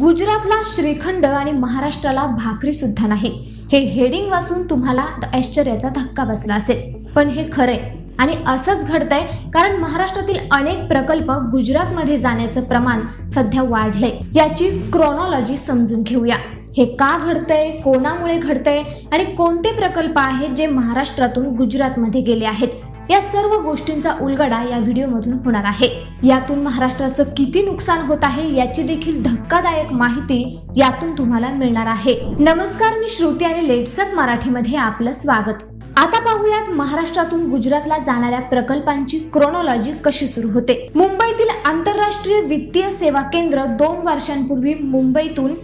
गुजरातला श्रीखंड आणि महाराष्ट्राला भाकरी सुद्धा नाही. हे हेडिंग वाचून तुम्हाला आश्चर्याचा धक्का बसला असेल. पण हे खरंय आणि असंच घडतंय कारण महाराष्ट्रातील अनेक प्रकल्प गुजरातमध्ये जाण्याचं प्रमाण सध्या वाढलंय. याची क्रोनॉलॉजी समजून घेऊया. हे का घडतंय कोणामुळे घडतंय आणि कोणते प्रकल्प आहेत जे महाराष्ट्रातून गुजरातमध्ये गेले आहेत? या सर्व गोष्टींचा उलगडा या व्हिडिओमधून होणार आहे. यातून महाराष्ट्राचं किती नुकसान होत आहे याची देखील धक्कादायक माहिती यातून तुम्हाला मिळणार आहे. नमस्कार मी श्रुती आणि लेट्सअप मराठीमध्ये आपलं स्वागत. आता पाहूयात महाराष्ट्रातून गुजरातला जाणाऱ्या प्रकल्पांची क्रोनॉलॉजी कशी सुरू होते. मुंबईतील आंतरराष्ट्रीय वित्तीय सेवा केंद्र दोन वर्षांपूर्वी मुंबईतून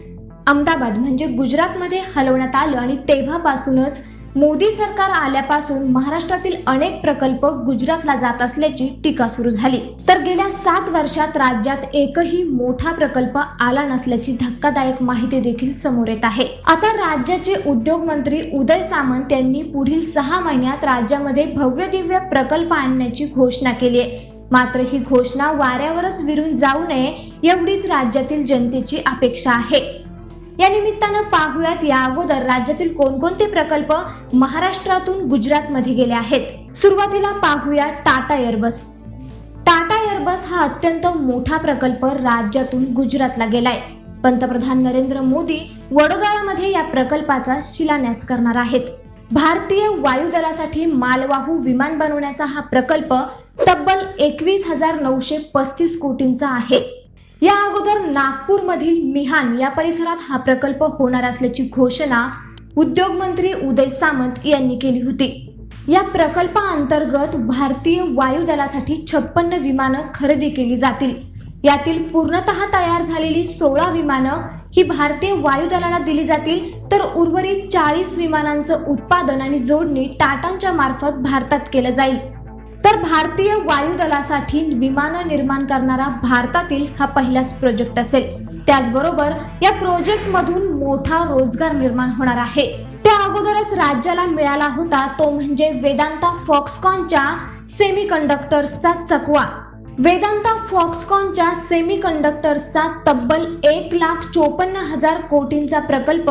अहमदाबाद म्हणजे गुजरातमध्ये हलवण्यात आलं आणि तेव्हापासूनच मोदी सरकार आल्यापासून महाराष्ट्रातील अनेक प्रकल्प गुजरातला जात असल्याची टीका सुरू झाली. तर गेल्या सात वर्षात राज्यात एकही मोठा प्रकल्प आला नसल्याची धक्कादायक माहिती देखील समोर येत आहे. आता राज्याचे उद्योग मंत्री उदय सामंत यांनी पुढील सहा महिन्यात राज्यामध्ये भव्य दिव्य प्रकल्प आणण्याची घोषणा केली आहे. मात्र ही घोषणा वाऱ्यावरच विरून जाऊ नये एवढीच राज्यातील जनतेची अपेक्षा आहे. या निमित्तानं पाहूयात या अगोदर राज्यातील कोणकोणते प्रकल्प महाराष्ट्रातून गुजरातमध्ये गेले आहेत? सुरुवातीला पाहूया टाटा एअरबस. टाटा एअरबस हा अत्यंत मोठा प्रकल्प राज्यातून गुजरातला गेलाय. पंतप्रधान नरेंद्र मोदी वडोदरामध्ये या प्रकल्पाचा शिलान्यास करणार आहेत. भारतीय वायुदलासाठी मालवाहू विमान बनवण्याचा हा प्रकल्प तब्बल एकवीस हजार नऊशे पस्तीस कोटींचा आहे. या अगोदर नागपूरमधील मिहान या परिसरात हा प्रकल्प होणार असल्याची घोषणा उद्योग मंत्री उदय सामंत यांनी केली होती. या प्रकल्पाअंतर्गत भारतीय वायुदलासाठी छप्पन्न विमानं खरेदी केली जातील. यातील पूर्णतः तयार झालेली सोळा विमानं ही भारतीय वायुदलाला दिली जातील तर उर्वरित चाळीस विमानांचं उत्पादन आणि जोडणी टाटांच्या मार्फत भारतात केलं जाईल. तर भारतीय वायुदलासाठी विमानं निर्माण करणारा भारतातील हा पहिलाच प्रोजेक्ट असेल. त्याचबरोबर या प्रोजेक्ट मधून मोठा रोजगार निर्माण होणार आहे. त्या अगोदरच राज्याला मिळाला होता तो म्हणजे वेदांता फॉक्सकॉनच्या सेमी कंडक्टर्सचा चकवा. वेदांता फॉक्सकॉनच्या सेमी कंडक्टर्सचा तब्बल एक लाख चोपन्न हजार कोटींचा प्रकल्प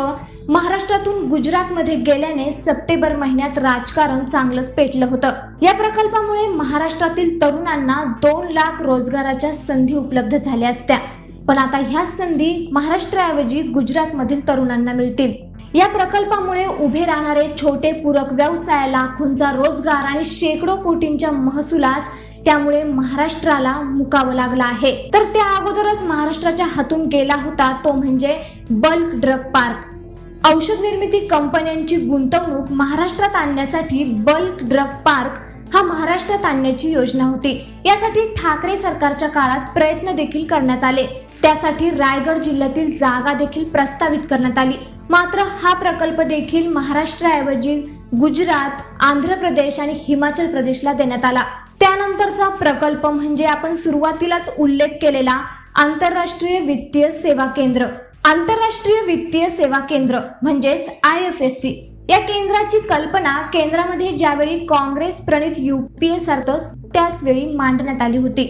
महाराष्ट्रातून गुजरातमध्ये गेल्याने सप्टेंबर महिन्यात राजकारण चांगलंच पेटलं होतं. या प्रकल्पामुळे महाराष्ट्रातील तरुणांना दोन लाख रोजगाराच्या संधी उपलब्ध झाल्या असत्या. पण आता ह्या संधी महाराष्ट्राऐवजी गुजरातमधील तरुणांना मिळतील. या प्रकल्पामुळे उभे राहणारे छोटे पूरक व्यवसाय लाखोंचा रोजगार आणि शेकडो कोटींच्या महसुलास त्यामुळे महाराष्ट्राला मुकावं लागलं आहे. तर त्या अगोदरच महाराष्ट्राच्या हातून गेला होता तो म्हणजे बल्क ड्रग पार्क. औषध निर्मिती कंपन्यांची गुंतवणूक महाराष्ट्रात आणण्यासाठी बल्क ड्रग पार्क हा महाराष्ट्रात आणण्याची योजना होती. यासाठी ठाकरे सरकारच्या काळात प्रयत्न देखील करण्यात आले. त्यासाठी रायगड जिल्ह्यातील जागा देखील प्रस्तावित करण्यात आली. मात्र हा प्रकल्प देखील महाराष्ट्राऐवजी गुजरात आंध्र प्रदेश आणि हिमाचल प्रदेशला देण्यात आला. त्यानंतरचा प्रकल्प म्हणजे आपण सुरुवातीलाच उल्लेख केलेला आंतरराष्ट्रीय वित्तीय सेवा केंद्र. आंतरराष्ट्रीय वित्तीय सेवा केंद्र म्हणजेच आय एफ एस सी. या केंद्राची कल्पना केंद्रामध्ये ज्यावेळी काँग्रेस प्रणित युपीए सारखं त्याच वेळी मांडण्यात आली होती.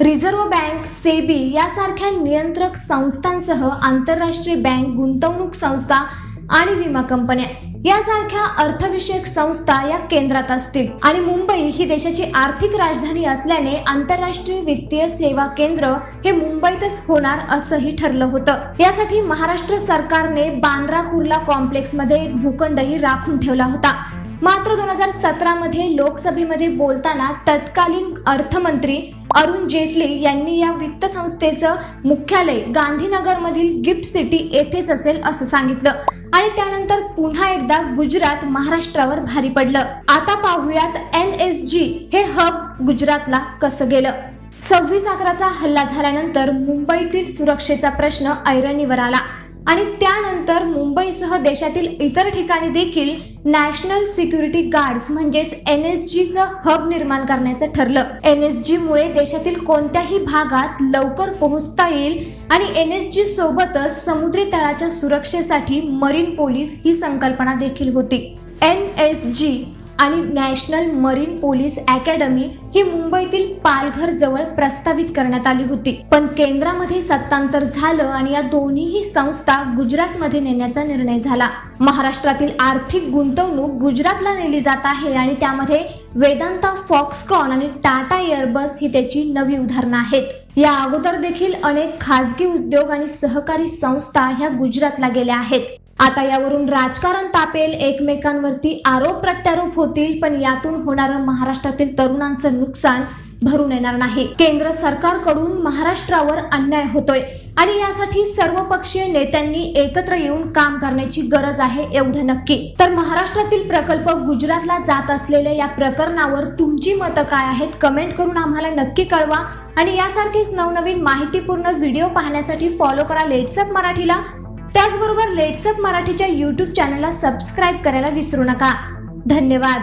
रिझर्व्ह बँक सेबी यासारख्या नियंत्रक संस्थांसह आंतरराष्ट्रीय बँक गुंतवणूक संस्था आणि विमा कंपन्या. यासारख्या अर्थविषयक संस्था या केंद्रात असतील. आणि मुंबई ही देशाची आर्थिक राजधानी असल्याने आंतरराष्ट्रीय वित्तीय सेवा केंद्र हे मुंबईतच होणार असंही ठरलं होतं. यासाठी महाराष्ट्र सरकारने बांद्रा कुर्ला कॉम्प्लेक्समध्ये एक भूखंडही राखून ठेवला होता. मात्र दोन हजार सतरा मध्ये लोकसभेमध्ये बोलताना तत्कालीन अर्थमंत्री अरुण जेटली यांनी या वित्त संस्थेचं मुख्यालय गांधीनगरमधील गिफ्ट सिटी येथेच असेल असं सांगितलं. आणि त्यानंतर पुन्हा एकदा गुजरात महाराष्ट्रावर भारी पडलं. आता पाहूयात एन एस जी हे हब गुजरातला कसं गेलं. सव्वीस अकराचा हल्ला झाल्यानंतर मुंबईतील सुरक्षेचा प्रश्न ऐरणीवर आला. आणि त्यानंतर मुंबईसह देशातील इतर ठिकाणी देखील नॅशनल सिक्युरिटी गार्ड्स म्हणजेच एन एस जीचं हब निर्माण करण्याचं ठरलं. एन एस जी मुळे देशातील कोणत्याही भागात लवकर पोहोचता येईल आणि एन एस जी सोबतच समुद्री तळाच्या सुरक्षेसाठी मरीन पोलीस ही संकल्पना देखील होती. एन एस जी आणि नॅशनल मरीन पोलीस अकॅडमी ही मुंबईतील पालघर जवळ प्रस्तावित करण्यात आली होती. पण केंद्रामध्ये सत्तांतर झालं आणि या दोन्हीही संस्था गुजरातमध्ये नेण्याचा निर्णय झाला. महाराष्ट्रातील आर्थिक गुंतवणूक गुजरातला नेली जात आहे आणि त्यामध्ये वेदांता फॉक्सकॉन आणि टाटा एअरबस ही त्याची नवी उदाहरणं आहेत. या अगोदर देखील अनेक खासगी उद्योग आणि सहकारी संस्था ह्या गुजरातला गेल्या आहेत. आता यावरून राजकारण तापेल एकमेकांवरती आरोप प्रत्यारोप होतील पण यातून होणारं महाराष्ट्रातील तरुणांचं नुकसान भरून येणार नाही. केंद्र सरकारकडून महाराष्ट्रावर अन्याय होतोय आणि यासाठी सर्वपक्षीय नेत्यांनी एकत्र येऊन काम करण्याची गरज आहे एवढं नक्की. तर महाराष्ट्रातील प्रकल्प गुजरातला जात असलेल्या या प्रकरणावर तुमची मतं काय आहेत? कमेंट करून आम्हाला नक्की कळवा आणि यासारखेच नवनवीन माहितीपूर्ण व्हिडिओ पाहण्यासाठी फॉलो करा. लेट्सअप मराठीला. त्याचबरोबर लेट्सअप मराठीच्या यूट्यूब चॅनलला सबस्क्राईब करायला विसरू नका. धन्यवाद.